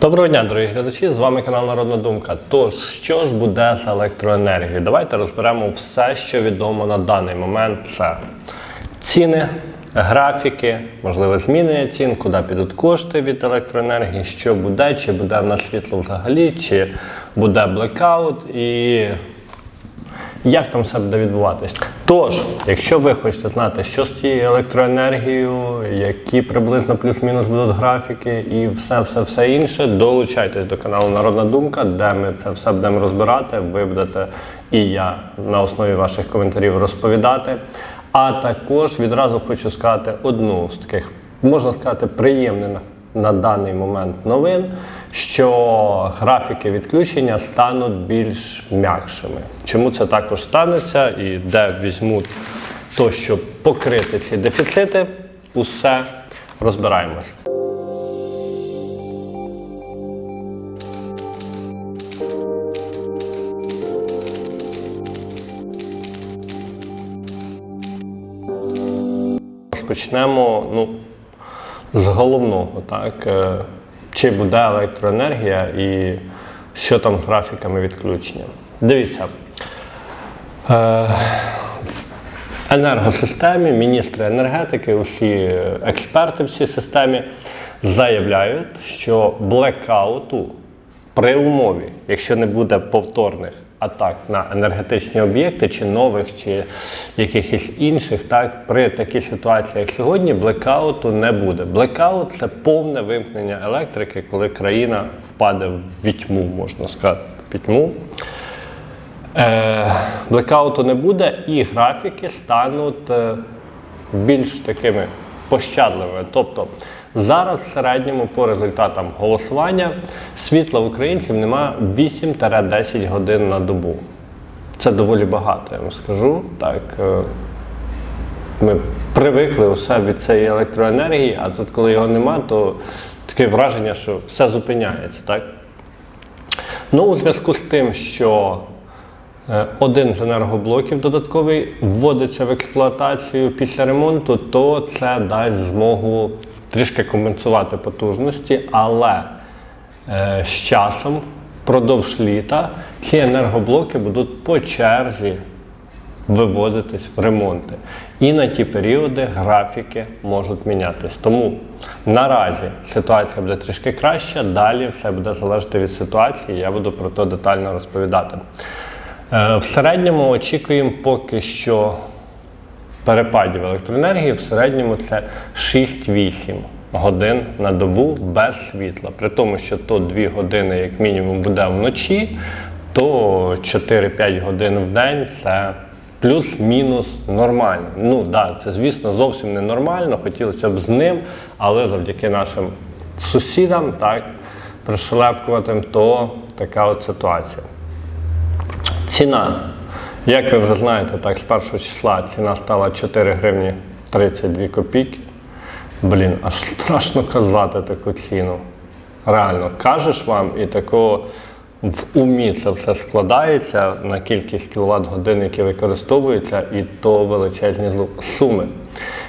Доброго дня, дорогі глядачі! З вами канал Народна Думка. Тож, що ж буде з електроенергією? Давайте розберемо все, що відомо на даний момент. Це ціни, графіки, можливе змінення цін, куди підуть кошти від електроенергії, що буде, чи буде в нас світло взагалі, чи буде блекаут і як там все буде відбуватись. Тож, якщо ви хочете знати, що з цією електроенергією, які приблизно плюс-мінус будуть графіки і все, все, все інше, долучайтесь до каналу Народна Думка, де ми це все будемо розбирати. Ви будете і я на основі ваших коментарів розповідати. А також відразу хочу сказати одну з таких, можна сказати, приємних на даний момент новин, що графіки відключення стануть більш м'якшими. Чому це також станеться і де візьмуть то, щоб покрити ці дефіцити, усе розбираємось. Розпочнемо ну, з головного, так? Е, Чи буде електроенергія і що там з графіками відключення. Дивіться. Е, в енергосистемі, міністри енергетики, усі експерти в цій системі заявляють, що блекауту при умові, якщо не буде повторних атак на енергетичні об'єкти, чи нових, чи якихось інших, так при такій ситуації, як сьогодні, блекауту не буде. Блекаут це повне вимкнення електрики, коли країна впаде в вітьму, можна сказати, в пітьму. Е, блекауту не буде, і графіки стануть е, більш такими пощадливими. Тобто зараз в середньому по результатам голосування світла українців немає 8-10 годин на добу. Це доволі багато, я вам скажу. Так, е, ми привикли усе від цієї електроенергії, а тут, коли його нема, то таке враження, що все зупиняється. Так? Ну, у зв'язку з тим, що е, один з енергоблоків додатковий вводиться в експлуатацію після ремонту, то це дасть змогу трішки компенсувати потужності, але е, з часом, впродовж літа, ці енергоблоки будуть по черзі виводитись в ремонти. І на ті періоди графіки можуть мінятись. Тому наразі ситуація буде трішки краща, далі все буде залежати від ситуації, я буду про це детально розповідати. Е, В середньому очікуємо поки що перепадів електроенергії, в середньому це 6-8 годин на добу без світла. При тому, що то 2 години, як мінімум, буде вночі, то 4-5 годин в день це плюс-мінус нормально. Ну так, да, це звісно зовсім не нормально, хотілося б з ним, але завдяки нашим сусідам, так, пришелепкуватим, то така от ситуація. Ціна. Як ви вже знаєте, так, з першого числа ціна стала 4 гривні 32 копійки. Блін, аж страшно казати таку ціну. Реально, кажеш вам, і такого в умі це все складається на кількість кіловат годин, які використовуються, і то величезні суми.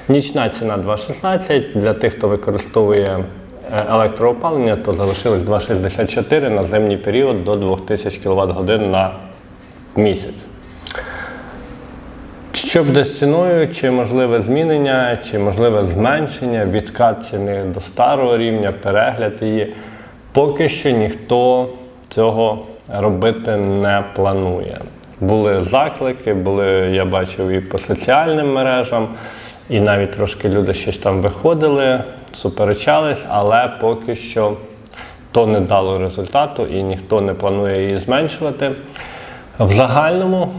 Нічна ціна 2,16. Для тих, хто використовує е, електроопалення, то залишилось 2,64 на зимній період до 2000 кВт годин на місяць. Що буде з ціною, чи можливе змінення, чи можливе зменшення, відкат ціни до старого рівня, перегляд її. Поки що ніхто цього робити не планує. Були заклики, були, я бачив, і по соціальним мережам, і навіть трошки люди щось там виходили, суперечались, але поки що то не дало результату і ніхто не планує її зменшувати. В загальному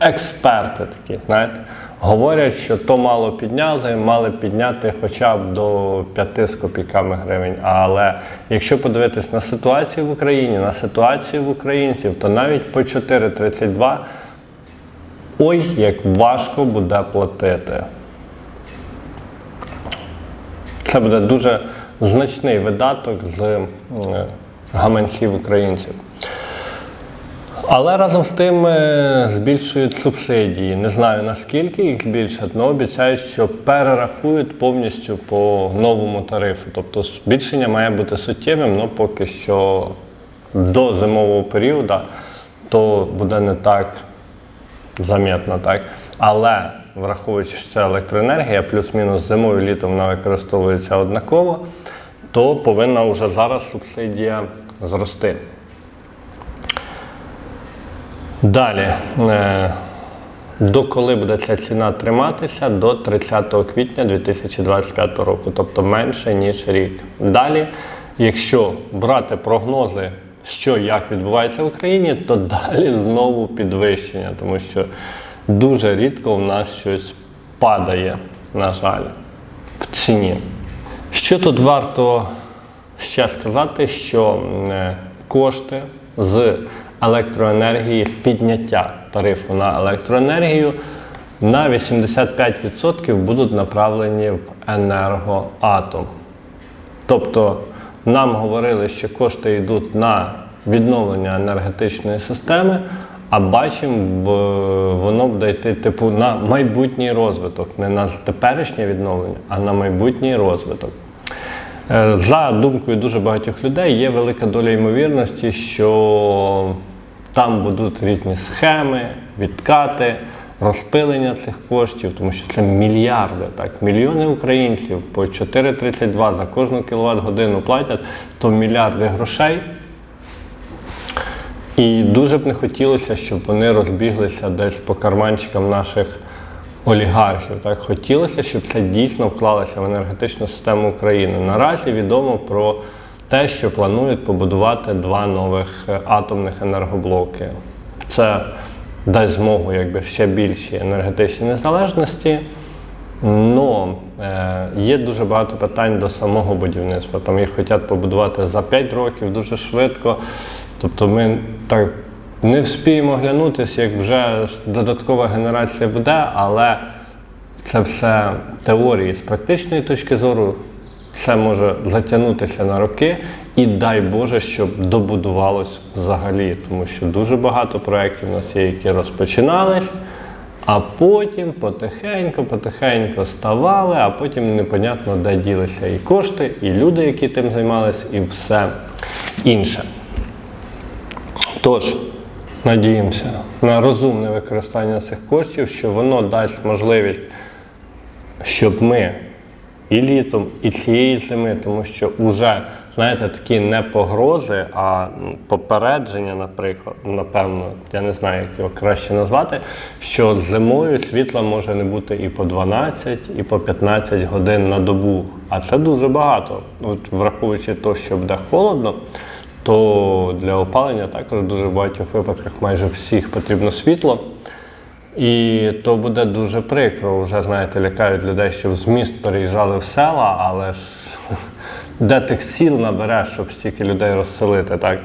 експерти такі, знаєте, говорять, що то мало підняли, мали підняти хоча б до 5 з копійками гривень. Але якщо подивитись на ситуацію в Україні, на ситуацію в українців, то навіть по 4,32 ой, як важко буде платити. Це буде дуже значний видаток з е, гаманців українців. Але разом з тим е, збільшують субсидії. Не знаю наскільки їх збільшать, але обіцяють, що перерахують повністю по новому тарифу. Тобто збільшення має бути суттєвим, але поки що до зимового періоду то буде не так замітно, так? Але враховуючи, що це електроенергія, плюс-мінус зимою літом вона використовується однаково, то повинна вже зараз субсидія зрости. Далі, е, до коли буде ця ціна триматися? До 30 квітня 2025 року, тобто менше ніж рік. Далі, якщо брати прогнози, що як відбувається в Україні, то далі знову підвищення, тому що дуже рідко в нас щось падає, на жаль, в ціні. Що тут варто ще сказати, що е, кошти з електроенергії, з підняття тарифу на електроенергію на 85% будуть направлені в енергоатом. Тобто нам говорили, що кошти йдуть на відновлення енергетичної системи, а бачимо, воно буде йти типу на майбутній розвиток, не на теперішнє відновлення, а на майбутній розвиток. Е, За думкою дуже багатьох людей, є велика доля ймовірності, що там будуть різні схеми, відкати, розпилення цих коштів, тому що це мільярди, так, мільйони українців по 4,32 за кожну кіловат годину платять, то мільярди грошей. І дуже б не хотілося, щоб вони розбіглися десь по карманчикам наших олігархів. Так хотілося, щоб це дійсно вклалося в енергетичну систему України. Наразі відомо про те, що планують побудувати два нових е, атомних енергоблоки. Це дасть змогу якби ще більшій енергетичній незалежності. Но е, є дуже багато питань до самого будівництва. Там їх хочуть побудувати за 5 років дуже швидко. Тобто ми так не вспіємо глянутися, як вже додаткова генерація буде, але це все теорії з практичної точки зору. Це може затягнутися на роки, і дай Боже, щоб добудувалось взагалі, тому що дуже багато проєктів у нас є, які розпочинались, а потім потихеньку, потихеньку ставали, а потім непонятно, де ділися і кошти, і люди, які тим займалися, і все інше. Тож, надіємося на розумне використання цих коштів, що воно дасть можливість, щоб ми і літом, і цієї зими, тому що вже, знаєте, такі не погрози, а попередження, наприклад, напевно, я не знаю, як його краще назвати, що зимою світла може не бути і по 12, і по 15 годин на добу. А це дуже багато. От, враховуючи те, що буде холодно, то для опалення також в дуже багатьох випадках майже всіх потрібно світло. І то буде дуже прикро. Вже знаєте, лякають людей, що з міст переїжджали в села, але ж де тих сіл набереш, щоб стільки людей розселити, так?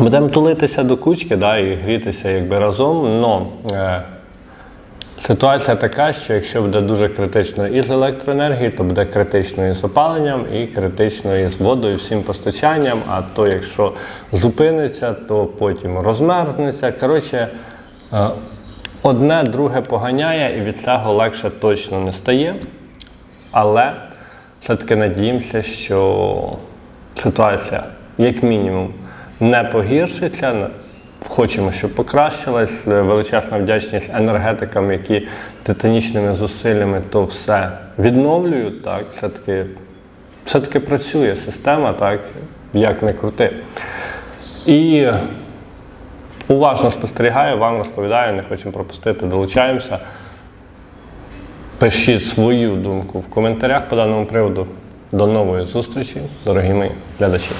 Будемо тулитися до кучки да, і грітися якби разом. Но е, ситуація така, що якщо буде дуже критично і з електроенергією, то буде критично і з опаленням, і критично і з водою, всім постачанням. А то якщо зупиниться, то потім розмерзнеться. Коротше, одне друге поганяє, і від цього легше точно не стає. Але все-таки надіємося, що ситуація, як мінімум, не погіршиться. Хочемо, щоб покращилась. Величезна вдячність енергетикам, які титанічними зусиллями то все відновлюють. Так, все-таки, все-таки працює система, так, як не крути. І уважно спостерігаю, вам розповідаю, не хочемо пропустити, долучаємося. Пишіть свою думку в коментарях по даному приводу. До нової зустрічі, дорогі мої глядачі.